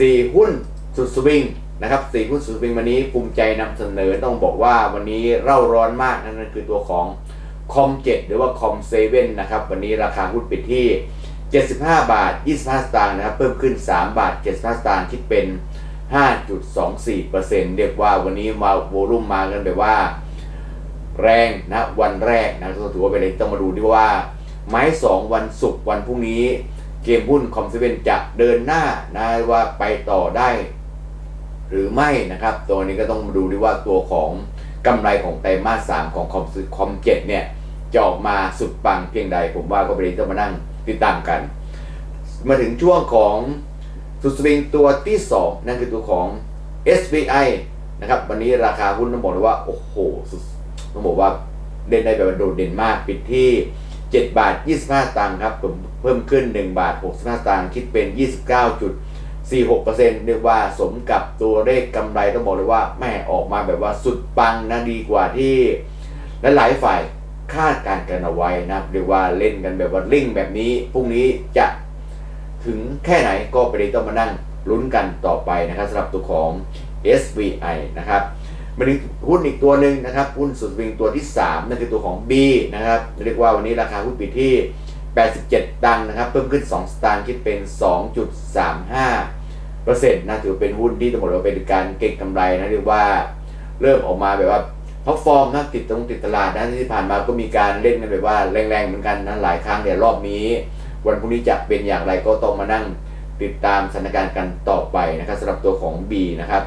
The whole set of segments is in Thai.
4 หุ้นสุดสวิงนะครับ4หุ้นสุดสวิงวันนี้ภูมิใจนำเสนอต้องบอกว่าวันนี้เร่าร้อนมากนั่นคือตัวของคอม7หรือว่าคอมเซเว่นนะครับวันนี้ราคาหุ้นปิดที่ 75 บาท 25 สตางค์นะครับเพิ่มขึ้น 3 บาท 75 สตางค์คิดเป็น 5.24%เรียกว่าวันนี้มาโวลุ่มมากันแบบว่า แรงนะวันแรกนะก็ถือว่าเป็นอะไรต้องมาดูดีว่า ไม้สองวันศุกร์วันพรุ่งนี้ เกมหุ้นคอมเซเว่นจะเดินหน้านะว่าไปต่อได้ หรือไม่นะครับ ตัวนี้ก็ต้องมาดูดีว่าตัวของกำไรของไตรมาสสามของคอมคอมเจ็ดเนี่ยจะออกมาสุดปังเพียงใด ผมว่าก็เป็นเรื่องที่ต้องมานั่งติดตามกัน มาถึงช่วงของสุดสวิงตัวที่ 2 นั่นคือตัวของ SBI นะครับวันนี้ราคาหุ้นต้องบอกเลยว่า โอ้โหต้องบอกว่าเด่นได้แบบโดดเด่นมากปิดที่ 7 บาท 25 ตังค์ครับผมเพิ่มขึ้น 1 บาท 65 ตังค์คิดเป็น 29.46%เรียกว่าสมกับตัวเลขกำไรต้องบอกเลยว่าแม่ออกมาแบบว่าสุดปังนะดีกว่าที่หลายๆฝ่ายคาดการกันเอาไว้นะเรียกว่าเล่นกันแบบว่าลิ่งแบบนี้พรุ่งนี้จะถึงแค่ไหนก็ไปต้องมานั่งลุ้นกันต่อไปนะครับสำหรับตัวของ SVI นะครับ มาดูหุ้นอีกตัวหนึ่งนะครับหุ้นสุดวิงตัวที่ 3 นั่นคือตัวของ B นะครับเรียกว่าวันนี้ราคาหุ้นปิดที่ 87 ตังค์นะครับ เพิ่มขึ้น 2 สตางค์คิดเป็น 2.35เปอร์เซ็นต์นะถือเป็นหุ้นที่ต้องบอกว่าเป็นการเก็งกำไรนะเรียกว่าเริ่มออกมาแบบว่าท็อปฟอร์มนะติดตรงติดตลาดนะที่ผ่านมาก็มีการเล่นกันแบบว่าแรงๆเหมือนกันนะหลายครั้งแต่รอบนี้ วันพรุ่งนี้จะเป็นอย่างไรก็ต้องมานั่งติดตามสถานการณ์กันต่อไปนะครับสำหรับตัวของ B นะครับ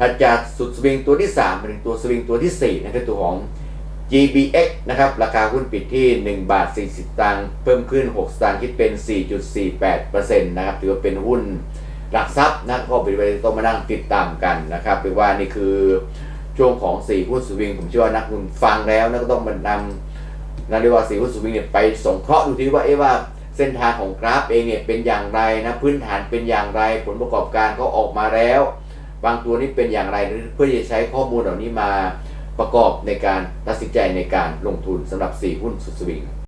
ถัดจากสุดสวิงตัวที่3เป็นตัวสวิงตัวที่4นะครับตัวของ GBX นะครับ ราคาหุ้นปิดที่ 1 บาท 40 ตังค์เพิ่มขึ้น 6 สตางค์คิดเป็น 4.48%นะครับถือว่าเป็นหุ้นหลักทรัพย์นะก็เป็นไปต้องมานั่งติดตามกันนะครับเรียกว่านี่คือช่วงของ4หุ้นสวิง ผมเชื่อว่านักลงทุนฟังแล้วนะก็ต้องมานำนะเรียกว่าสีหุ้นสวิงเนี่ยไปสงเคราะห์ดูทีว่าเอ๊ะว่าเส้นทางของกราฟเองเนี่ยเป็นอย่างไรนะพื้นฐานเป็นอย่างไรผลประกอบการเขาออกมาแล้ว บางตัวนี้เป็นอย่างไรเพื่อจะใช้ข้อมูลเหล่านี้มาประกอบในการตัดสินใจในการลงทุนสำหรับ 4 หุ้นสุดสวิง